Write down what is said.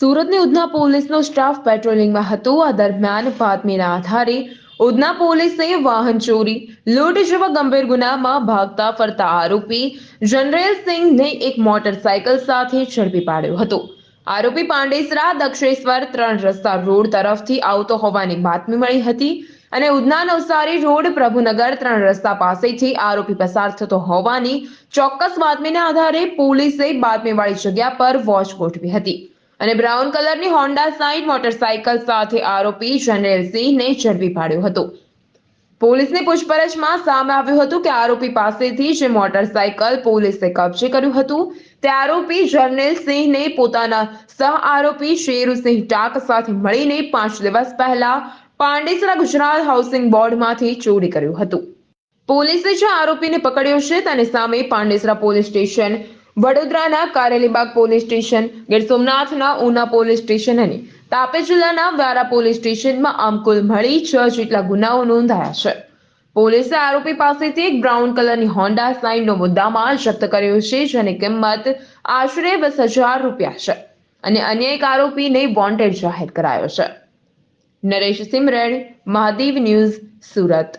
સુરતની ઉધના પોલીસનો સ્ટાફ પેટ્રોલિંગમાં હતો. આ દરમિયાન બાતમીના આધારે ઉધના પોલીસે વાહન ચોરી, લૂંટ જેવા ગંભીર ગુનામાં ભાગતા ફરતા આરોપી જનરેલ સિંહને એક મોટરસાયકલ સાથે ઝડપી પાડ્યો હતો. આરોપી પાંડેસરા દક્ષેશ્વર ત્રણ રસ્તા રોડ તરફથી આવતો હોવાની બાતમી મળી હતી અને ઉધના નવસારી રોડ પ્રભુનગર ત્રણ રસ્તા પાસેથી આરોપી પસાર થતો હોવાની ચોક્કસ બાતમીના આધારે પોલીસે બાતમીવાળી જગ્યા પર વોચ ગોઠવી હતી. અને બ્રાઉન કલરની હોન્ડા સાઇન મોટરસાયકલ સાથે આરોપી જનરેલ સિંહને ઝડપી પાડ્યો હતો. પોલીસની પૂછપરછમાં સામે આવ્યું હતું કે આરોપી પાસેથી જે મોટરસાયકલ પોલીસે કબજે કર્યું હતું, તે આરોપી જર્નેલ સિંહને પોતાના સહ આરોપી શેરુસિંહ ટાક સાથે મળીને પાંચ દિવસ પહેલા પાંડેસરા ગુજરાત હાઉસિંગ બોર્ડમાંથી ચોરી કર્યું હતું. પોલીસે જે આરોપીને પકડ્યો છે તેની સામે પાંડેસરા પોલીસ સ્ટેશન વડોદરાના કારેલીબાગ પોલીસ સ્ટેશન, ગીર સોમનાથના ઉના પોલીસ સ્ટેશન અને તાપી જિલ્લાના વ્યારા પોલીસ સ્ટેશનમાં આમ કુલ મળી છ જેટલા ગુનાઓ નોંધાયા છે. પોલીસે આરોપી પાસેથી એક બ્રાઉન કલરની હોન્ડા સાઇનનો મુદ્દામાલ જપ્ત કર્યો છે, જેની કિંમત આશરે વીસ હજાર રૂપિયા છે અને અન્ય એક આરોપીને વોન્ટેડ જાહેર કરાયો છે. નરેશ સિમરણ મહાદેવ ન્યૂઝ સુરત.